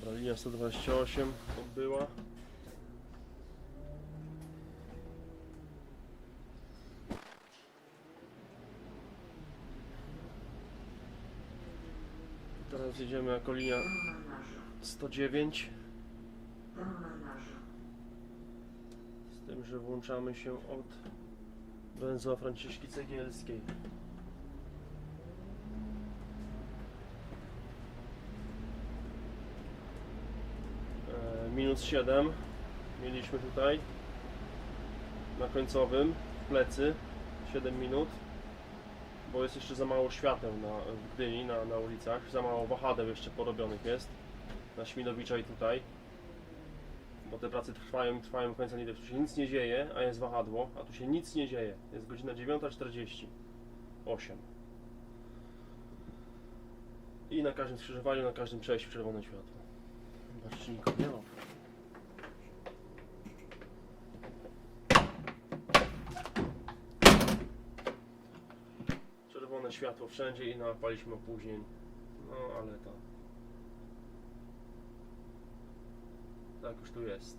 Dobra, linia 128 odbyła. Teraz jedziemy jako linia 109. Z tym, że włączamy się od węzła Franciszki Cegielskiej. Minus 7 mieliśmy tutaj. Na końcowym w plecy 7 minut. Bo jest jeszcze za mało świateł na, w Gdyni na, na ulicach. Za mało wahadeł jeszcze porobionych jest. Na Śminowicza i tutaj. Bo te prace trwają i trwają do końca. Nie tu się nic nie dzieje a jest wahadło. A tu się nic nie dzieje. Jest godzina 9.48 i na każdym skrzyżowaniu na każdym przejściu czerwone światło. Zobaczcie, nikogo nie ma. Światło wszędzie i napaliśmy opóźnień. No ale to. Tak już tu jest.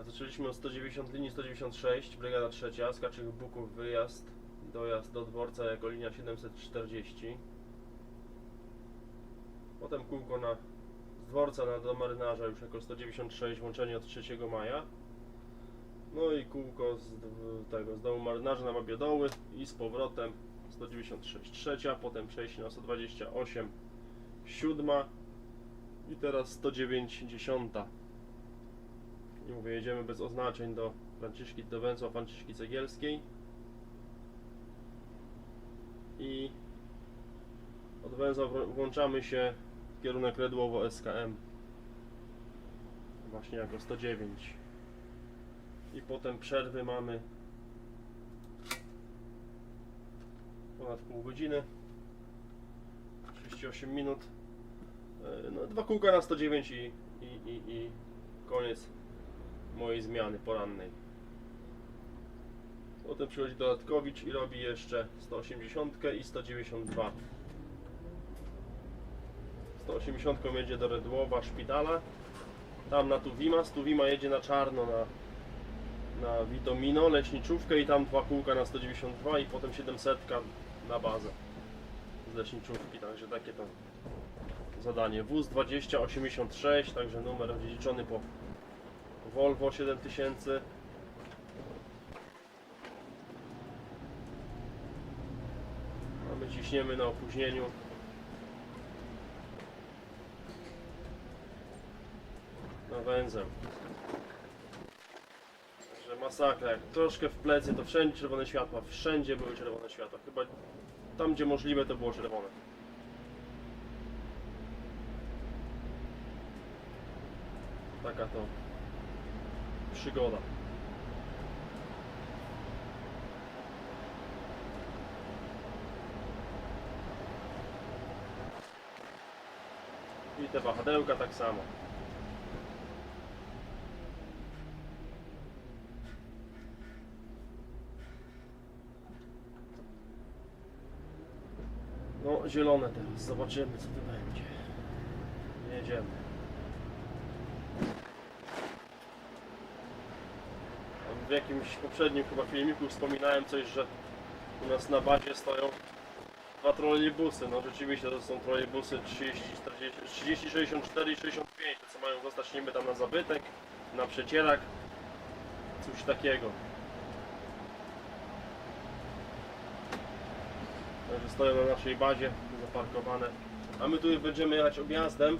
A zaczęliśmy od 190 linii 196, brygada trzecia, z Kaczych Buków wyjazd, dojazd do dworca jako linia 740. Potem kółko na z dworca na do marynarza już jako 196 włączenie od 3 maja. No i kółko z tego z dołu marynarza na Babiodoły i z powrotem 196 trzecia, potem przejście na 128 siódma i teraz 109 dziesiąta. I mówię, jedziemy bez oznaczeń do Franciszki, do węzła Franciszki Cegielskiej. I od węzła włączamy się w kierunek Redłowo SKM. Właśnie jako 109. I potem przerwy mamy ponad pół godziny. 38 minut. E, No, dwa kółka na 109 i, i, i, i koniec mojej zmiany porannej. Potem przychodzi dodatkowicz i robi jeszcze 180 i 192. 180 jedzie do Redłowa szpitala. Tam na Tuwima, z Tuwima jedzie na czarno na, na Witomino, leśniczówkę i tam dwa kółka na 192 i potem 700 na bazę z leśniczówki, także takie to zadanie. Wóz 2086, także numer odziedziczony po Volvo 7000. A my ciśniemy na opóźnieniu. Na węzeł. Masakra. Jak troszkę w plecy, to wszędzie czerwone światła. Wszędzie były czerwone światła. Chyba tam, gdzie możliwe, to było czerwone. Taka to przygoda. I te wahadełka tak samo. No, zielone teraz. Zobaczymy, co tu będzie. Jedziemy. W jakimś poprzednim chyba filmiku wspominałem coś, że u nas na bazie stoją dwa trolejbusy. No rzeczywiście to są trolejbusy 30, 40, 30, 64 i 65, te co mają zostać niby tam na zabytek, na przecierak, coś takiego. Stoją na naszej bazie zaparkowane. A my tu będziemy jechać objazdem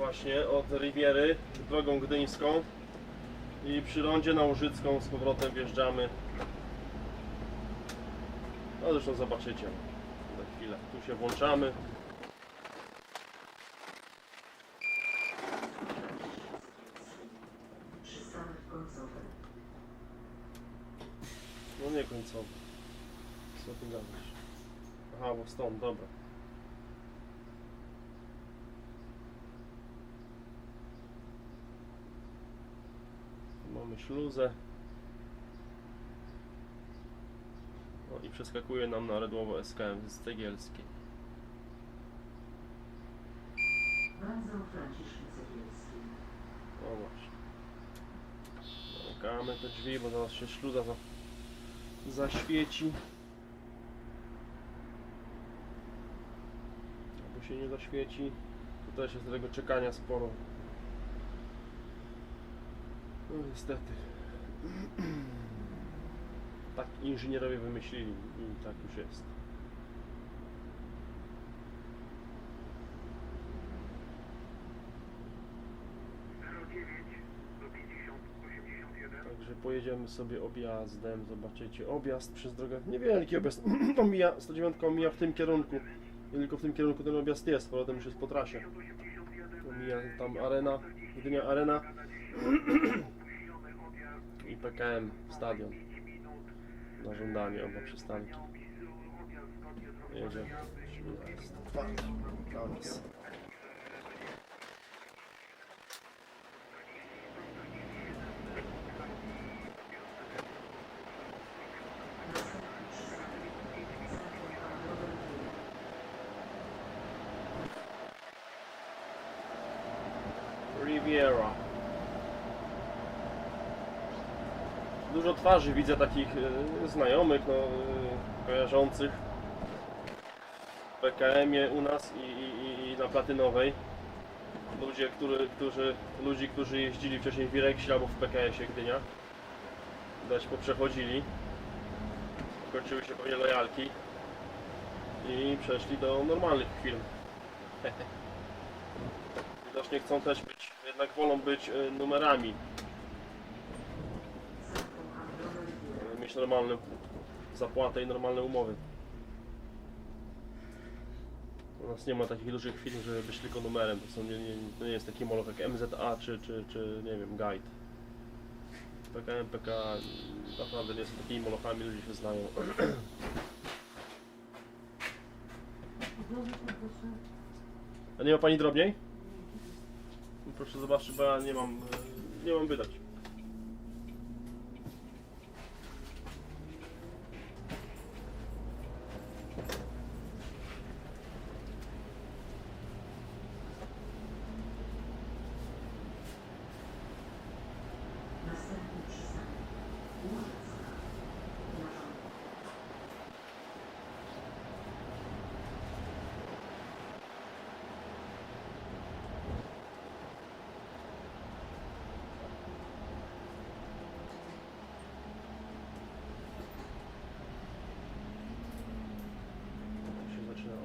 właśnie od Riviery drogą gdyńską i przy rondzie na Łużycką z powrotem wjeżdżamy. No zresztą zobaczycie za chwilę. Tu się włączamy. No nie końcowy. Co ty gadasz? Aha, bo stąd, dobra. Tu Mamy śluzę. No i przeskakuje nam na Redłowo SKM z Cegielskiej. Węzeł Franciszek Cegielski. O właśnie. Zamykamy te drzwi, bo zaraz się śluza za, zaświeci. Albo się nie zaświeci. Tu też jest tego czekania sporo. No niestety. Tak inżynierowie wymyślili i tak już jest. Także pojedziemy sobie objazdem, zobaczycie objazd przez drogę, niewielki objazd, omija, 109 omija w tym kierunku, I tylko w tym kierunku ten objazd jest, potem już jest po trasie. Omija tam arena, jedynie arena i PKM, stadion na żądanie oba przystanki. Jedziemy. Jest. Koniec. Riviera. Dużo twarzy widzę takich e, znajomych, no, e, kojarzących w PKM-ie u nas i, i, i- na Platynowej. Ludzie, który, którzy, ludzi, którzy jeździli wcześniej w Wireksie albo w PKS-ie Gdynia. Widać poprzechodzili. Kończyły się pewnie lojalki i przeszli do normalnych firm. Widocznie chcą też być, jednak wolą być e, numerami, e, mieć normalne zapłatę i normalne umowy. U nas nie ma takich dużych firm, żeby być tylko numerem. To, są, nie, nie, nie jest taki moloch jak MZA czy, czy, czy nie wiem, Guide. PKM, PK naprawdę nie są takimi molochami, ludzie się znają. A nie ma pani drobniej? Proszę zobaczyć, bo ja nie mam, e, nie mam wydać. Następny przystanek Łużycka. Na żądanie. Tak się zaczyna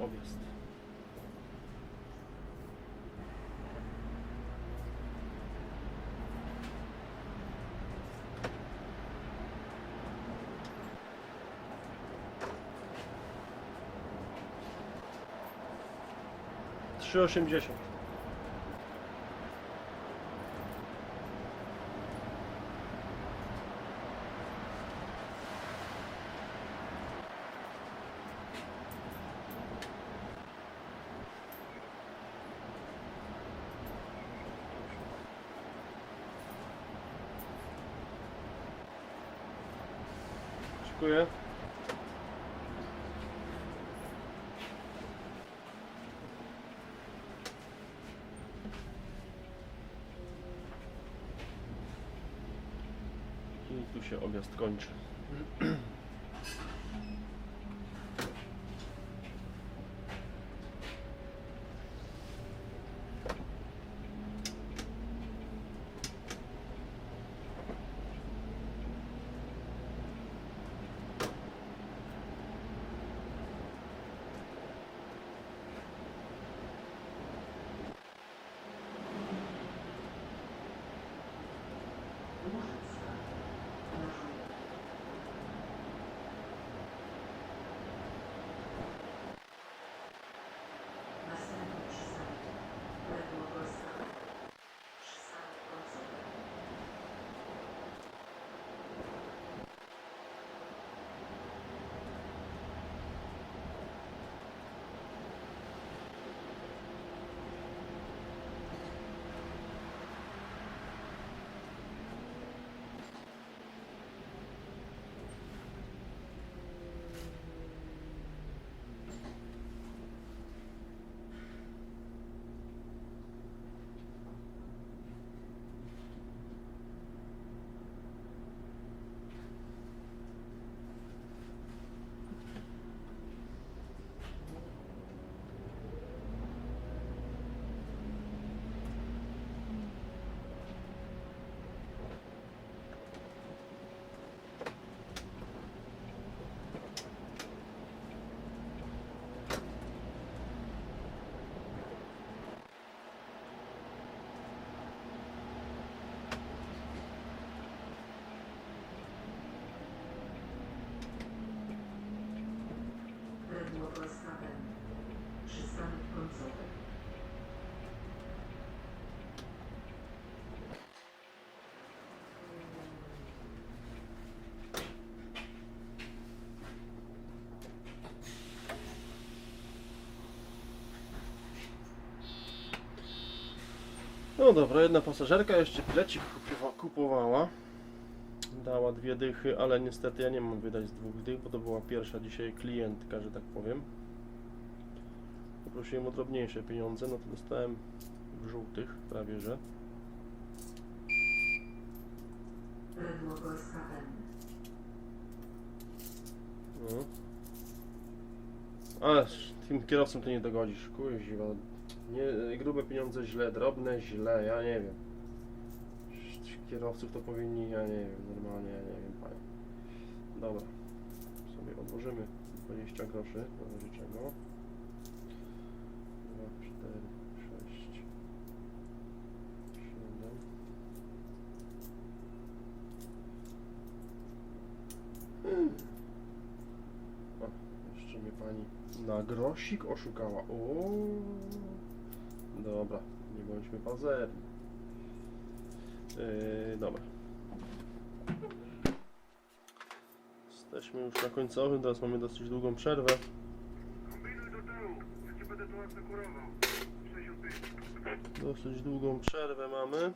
Trzy osiemdziesiąt. Dziękuję. I tu się objazd kończy. No dobra, jedna pasażerka jeszcze bilecik kupowa- kupowała. Dała dwie dychy, ale niestety ja nie mam wydać z dwóch dych, bo to była pierwsza dzisiaj klientka, że tak powiem. Poprosiłem o drobniejsze pieniądze, no to dostałem żółtych prawie, że. No. Ale tym kierowcom to nie dogodzisz, kuźwa. Nie, grube pieniądze źle, drobne źle, ja nie wiem. Kierowców to powinni, ja nie wiem, normalnie, ja nie wiem, panie. Dobra, sobie odłożymy 20 groszy, w razie czego. 2, 4, 6, 7. O, jeszcze mnie pani na grosik oszukała. O, dobra, nie bądźmy pazerni. Yy, dobra. Jesteśmy już na końcowym, teraz mamy dosyć długą przerwę. Kombinuj do będę tu asekurował. 65. Dosyć długą przerwę mamy.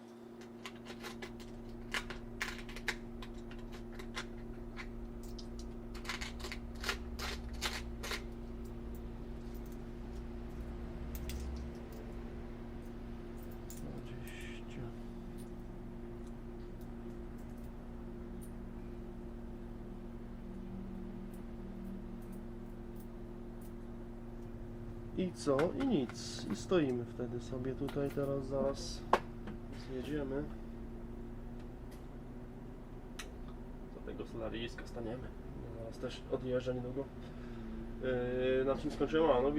I co? I nic. I stoimy wtedy sobie tutaj teraz zaraz zjedziemy. Do tego solariska staniemy. Zaraz też odjeżdża niedługo. Yy, na czym skończyłem? A, no